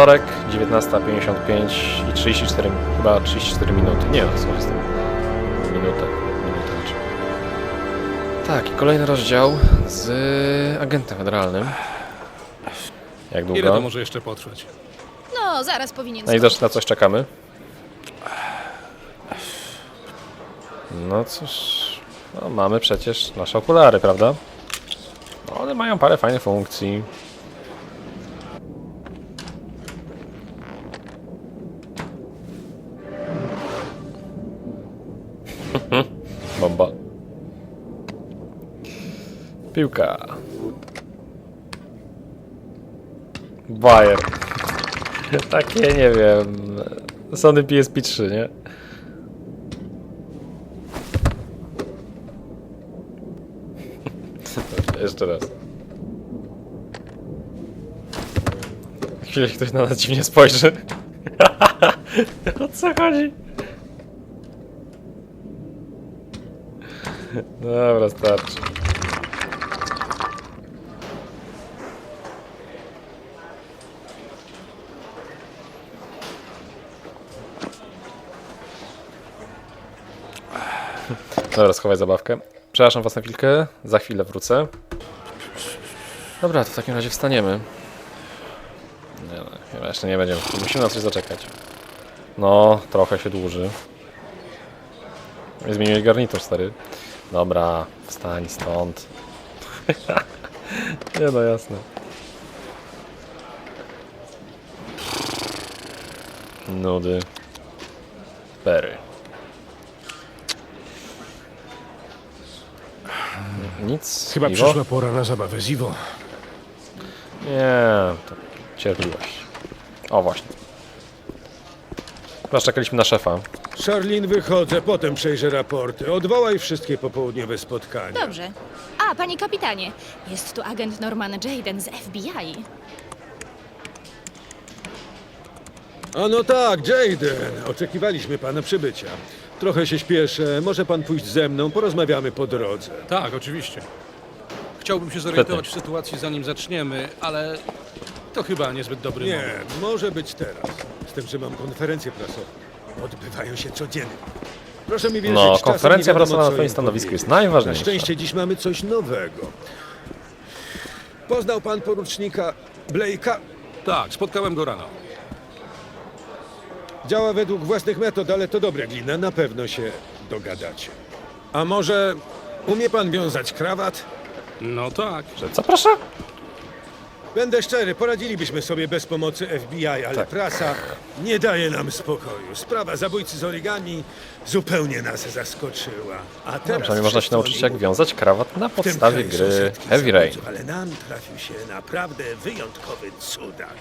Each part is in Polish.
Wtorek, 19.55 i 34, chyba 34 minuty. Nie wiem, co jest. Minutę. Minutę liczę. Tak, i kolejny rozdział z agentem federalnym. Jak Ile to długo? może jeszcze potrwać? No, zaraz powinien No i skończyć. też na coś czekamy. No cóż, no mamy przecież nasze okulary, prawda? No, one mają parę fajnych funkcji. Piłka. Bayer. Takie, nie wiem. Sony PSP 3, nie? Jeszcze raz. Chwilę ktoś na nas dziwnie spojrzy. o co chodzi? Dobra, starczy. Dobra, schowaj zabawkę. Przepraszam was na chwilkę, za chwilę wrócę. Dobra, to w takim razie wstaniemy. Nie no, chyba jeszcze nie będziemy. Musimy na coś zaczekać. No, trochę się dłuży. Zmieniłeś garnitur, stary. Dobra, wstań stąd. nie no, jasne. Nudy. Pery. Nic. Chyba piwo? przyszła pora na zabawę z Iwo. Nie, to cierpliwość. O, właśnie. Teraz czekaliśmy na szefa. Charlene, wychodzę, potem przejrzę raporty. Odwołaj wszystkie popołudniowe spotkania. Dobrze. A, panie kapitanie, jest tu agent Norman Jaden z FBI. A no tak, Jaden. Oczekiwaliśmy pana przybycia. Trochę się śpieszę. Może pan pójść ze mną, porozmawiamy po drodze. Tak, oczywiście. Chciałbym się zorientować w sytuacji zanim zaczniemy, ale to chyba niezbyt dobry Nie, moment. może być teraz. Z tym, że mam konferencję prasową. Odbywają się codziennie. Proszę mi wierzyć, No, czasem konferencja nie wiadomo, prasowa na co twoim im stanowisku powiedzieć. jest najważniejsza. Na szczęście dziś mamy coś nowego. Poznał pan porucznika Blake'a? Tak, spotkałem go rano. Działa według własnych metod, ale to dobre glina, na pewno się dogadacie. A może umie pan wiązać krawat? No tak. Że co proszę? Będę szczery, poradzilibyśmy sobie bez pomocy FBI, ale Tak. prasa nie daje nam spokoju. Sprawa zabójcy z origami zupełnie nas zaskoczyła. A teraz No, przynajmniej można się wszyscy nauczyć jak wiązać krawat na W tym podstawie kraju są gry setki Heavy Rain. zabójców, Ale nam trafił się naprawdę wyjątkowy cudak.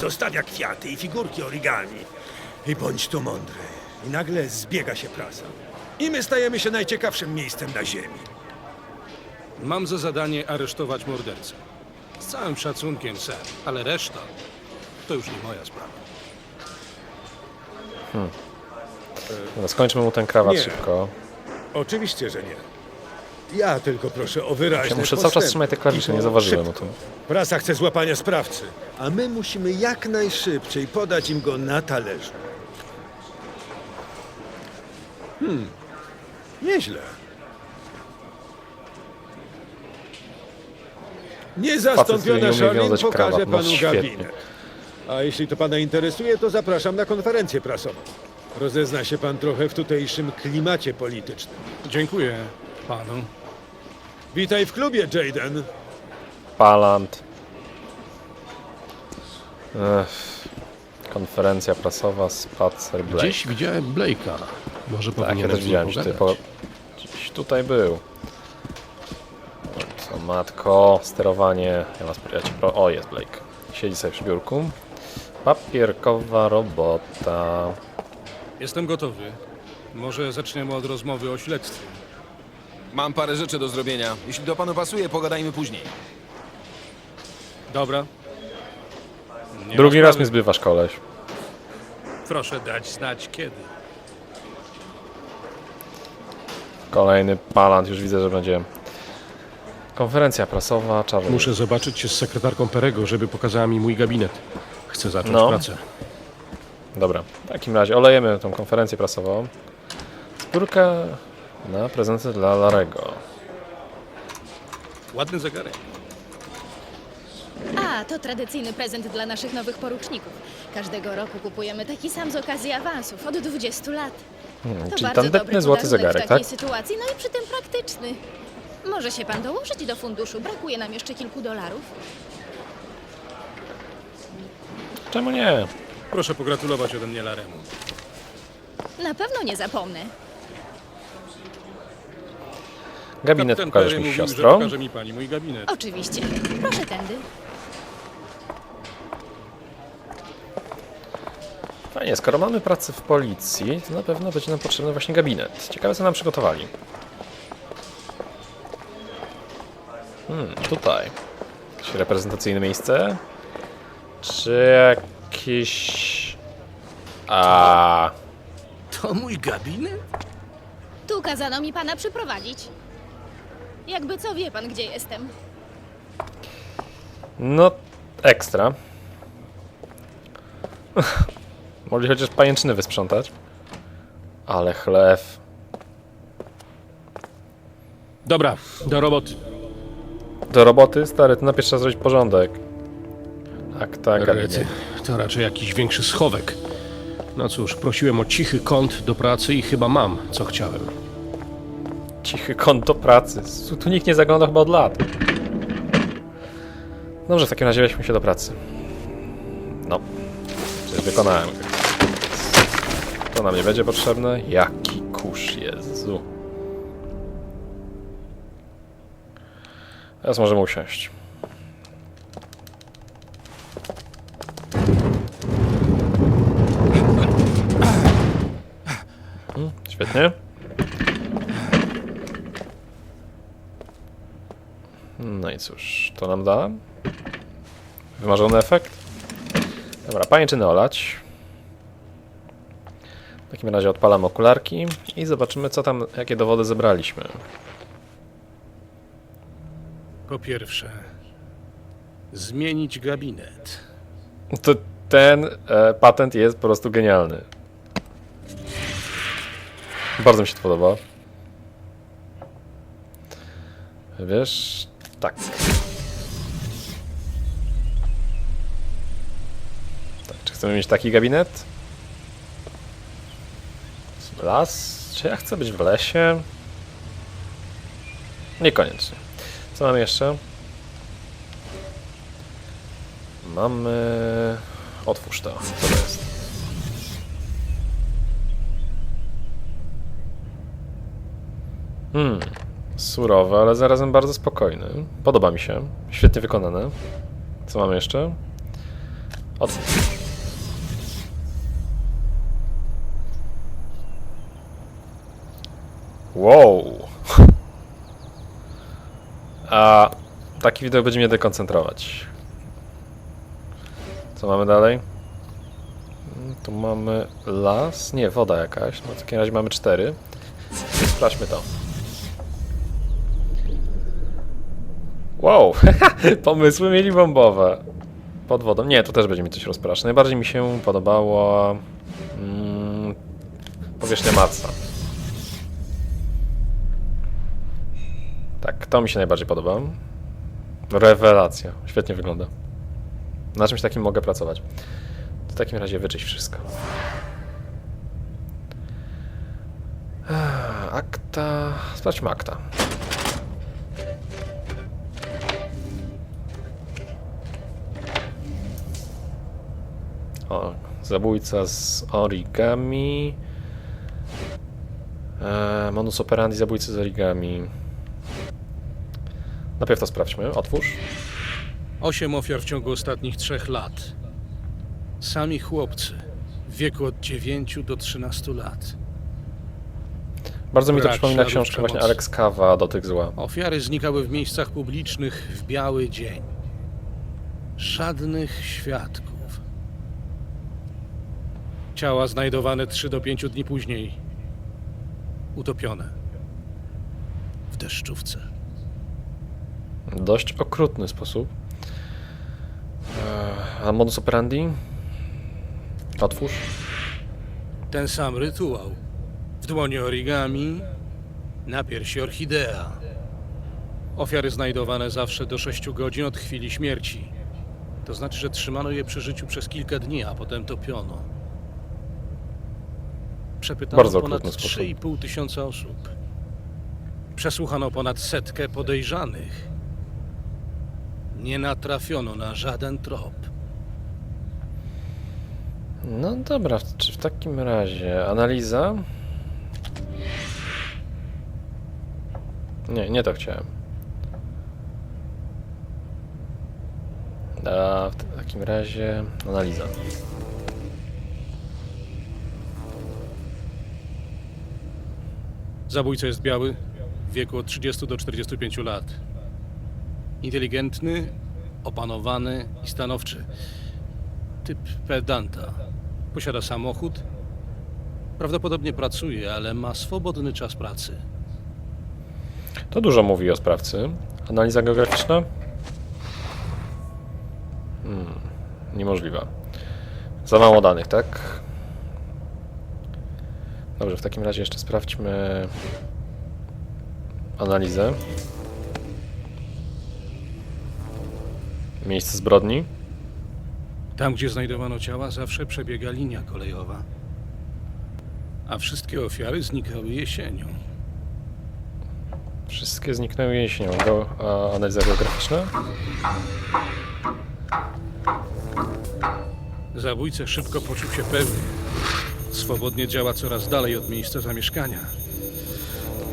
Zostawia kwiaty i figurki origami. I bądź tu mądry. I nagle zbiega się prasa. I my stajemy się najciekawszym miejscem na ziemi. Mam za zadanie aresztować mordercę. Z całym szacunkiem, ser, ale reszta to już nie moja sprawa. No, skończmy mu ten krawat Nie. szybko. Oczywiście, że nie. Ja tylko proszę o wyraźne Ja muszę cały czas postępy. trzymać te klawisze, I to nie zauważyłem o szybko. tym. Prasa chce złapania sprawcy, a my musimy jak najszybciej podać im go na talerzu. Hmm, nieźle. Niezastąpiona umie Charlene wiązać pokaże krawat, no panu świetnie. gabinet. A jeśli to pana interesuje, to zapraszam na konferencję prasową. Rozezna się pan trochę w tutejszym klimacie politycznym. Dziękuję panu. Witaj w klubie, Jaden. Palant. Ech. Konferencja prasowa, spacer, Blake. Gdzieś widziałem Blake'a. Może Tak, ja też widziałem, ty po... gdzieś tutaj był. O, co matko, sterowanie. Ja was ja pro... O, jest Blake. Siedzi sobie przy biurku. Papierkowa robota. Jestem gotowy. Może zaczniemy od rozmowy o śledztwie. Mam parę rzeczy do zrobienia. Jeśli do panu pasuje, pogadajmy później. Dobra. Nie Drugi raz mi zbywasz koleś. Proszę dać znać kiedy. Kolejny palant, już widzę, że będzie Konferencja prasowa, czarny. Muszę zobaczyć się z sekretarką Perego, żeby pokazała mi mój gabinet. Chcę zacząć No. pracę. Dobra, w takim razie olejemy tą konferencję prasową. Zbiórka na prezenty dla Larego. Ładny zegarek. A, to tradycyjny prezent dla naszych nowych poruczników. Każdego roku kupujemy taki sam z okazji awansów, od 20 lat. Hmm, To czyli bardzo tandetny złoty podarunek zegarek, w takiej tak? sytuacji, no i przy tym praktyczny. Może się pan dołożyć do funduszu, brakuje nam jeszcze kilku dolarów. Czemu nie? Proszę pogratulować ode mnie Laremu. Na pewno nie zapomnę. Gabinet Kapitan pokażesz Perry mi, mówił, że siostro. pokaże mi pani mój gabinet. Oczywiście. Proszę tędy. Fajnie, skoro mamy pracę w policji, to na pewno będzie nam potrzebny właśnie gabinet. Ciekawe, co nam przygotowali. Hmm, tutaj. Jakieś reprezentacyjne miejsce? Czy jakiś... A, To mój gabinet? Tu kazano mi pana przyprowadzić. Jakby co wie pan, gdzie jestem. no ekstra. Mogli chociaż pajęczyny wysprzątać. Ale chlew. Dobra, do roboty. Do roboty, stary, to najpierw trzeba zrobić porządek. Tak, tak, Rety, gabinet. to raczej jakiś większy schowek. No cóż, prosiłem o cichy kąt do pracy i chyba mam, co chciałem. Cichy kąt do pracy. Tu- Tu nikt nie zagląda chyba od lat. Dobrze, w takim razie weźmy się do pracy. No. Przecież wykonałem. To nam nie będzie potrzebne. Jaki kurz, Jezu. Teraz możemy usiąść. Mm, Świetnie. No i cóż, to nam da. Wymarzony efekt. Dobra, pajęczyny olać. W takim razie odpalam okularki i zobaczymy, co tam, jakie dowody zebraliśmy. Po pierwsze, zmienić gabinet. To ten e, patent jest po prostu genialny. Bardzo mi się to podoba. Wiesz, tak. Tak, czy chcemy mieć taki gabinet? Las? Czy ja chcę być w lesie? Niekoniecznie. Co mamy jeszcze? Mamy... Otwórz to. Co to jest? Hmm. Surowy, ale zarazem bardzo spokojny. Podoba mi się. Świetnie wykonane. Co mamy jeszcze? Otwórz. Wow. A taki widok będzie mnie dekoncentrować. Co mamy dalej? Mm, Tu mamy las. Nie, woda jakaś. No w takim razie mamy cztery. Sprawdźmy to. Wow, pomysły mieli bombowe. Pod wodą. Nie, to też będzie mi coś rozpraszać. Najbardziej mi się podobało mm, powierzchnia Marsa. Tak, to mi się najbardziej podoba. Rewelacja. Świetnie wygląda. Na czymś takim mogę pracować. W takim razie wyczyść wszystko. Akta. Sprawdźmy akta. O, zabójca z origami. E, modus operandi zabójcy z origami. Najpierw to sprawdźmy. Otwórz. Osiem ofiar w ciągu ostatnich trzech lat. Sami chłopcy w wieku od 9 do 13 lat. Bardzo mi to Brak przypomina śladów książkę właśnie przemocy. Alex Kawa Dotyk Zła. Ofiary znikały w miejscach publicznych w biały dzień. Żadnych świadków. Ciała znajdowane 3 do 5 dni później. Utopione. W deszczówce. Dość okrutny sposób. E, A modus operandi? Otwórz. Ten sam rytuał. W dłoni origami, na piersi orchidea. Ofiary znajdowane zawsze do 6 godzin od chwili śmierci. To znaczy, że trzymano je przy życiu przez kilka dni, a potem topiono. Przepytano Bardzo ponad okrutny sposób. 3,5 tysiąca osób. Przesłuchano ponad setkę podejrzanych. Nie natrafiono na żaden trop. No dobra, w- czy w takim razie analiza? Nie, nie to chciałem. A w takim razie analiza. Zabójca jest biały, w wieku od 30 do 45 lat. Inteligentny, opanowany i stanowczy. Typ pedanta. Posiada samochód. Prawdopodobnie pracuje, ale ma swobodny czas pracy. To dużo mówi o sprawcy. Analiza geograficzna? Hmm, niemożliwa. Za mało danych, tak? Dobrze, w takim razie jeszcze sprawdźmy analizę. Miejsce zbrodni. Tam, gdzie znajdowano ciała, zawsze przebiega linia kolejowa. A wszystkie ofiary znikały jesienią. Wszystkie zniknęły jesienią. Go, a analiza geograficzna? Zabójca szybko poczuł się pewny. Swobodnie działa coraz dalej od miejsca zamieszkania.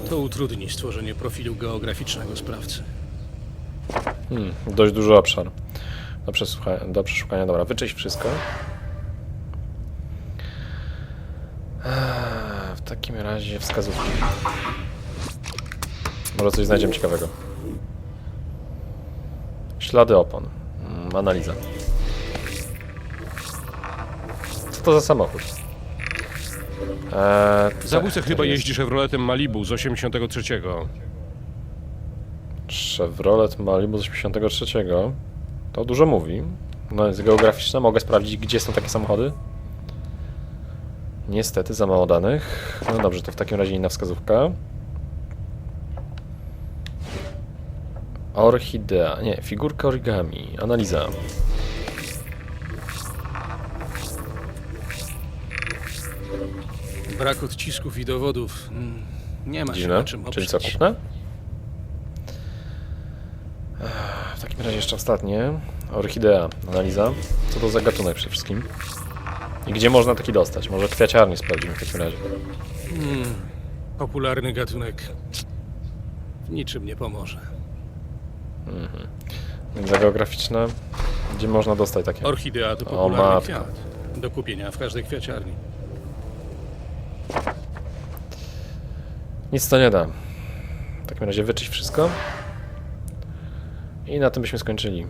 To utrudni stworzenie profilu geograficznego sprawcy. Hmm, dość duży obszar. Do, do przeszukania. Dobra, wyczyść wszystko. Eee, W takim razie wskazówki. Może coś znajdziemy ciekawego. Ślady opon. Mm, analiza. Co to za samochód? Eee, Zabójca tak, chyba jeździ Chevroletem Malibu z 83. Chevrolet Malibu z 83. To dużo mówi. No jest geograficzna, mogę sprawdzić, gdzie są takie samochody. Niestety, za mało danych. No dobrze, to w takim razie inna wskazówka. Orchidea. Nie, figurka origami. Analiza. Brak odcisków i dowodów. Mm, Nie ma się Dziwne. na czym Czyli oprzeć. co, kupne? Ech, W takim razie jeszcze ostatnie. Orchidea. Analiza. Co to za gatunek przede wszystkim? I gdzie można taki dostać? Może kwiaciarni sprawdzimy w takim razie. Popularny gatunek. W niczym nie pomoże. Analiza geograficzna. Gdzie można dostać takie? Orchidea to popularny matko. kwiat. Do kupienia w każdej kwiaciarni. Nic to nie da. W takim razie wyczyść wszystko. I na tym byśmy skończyli.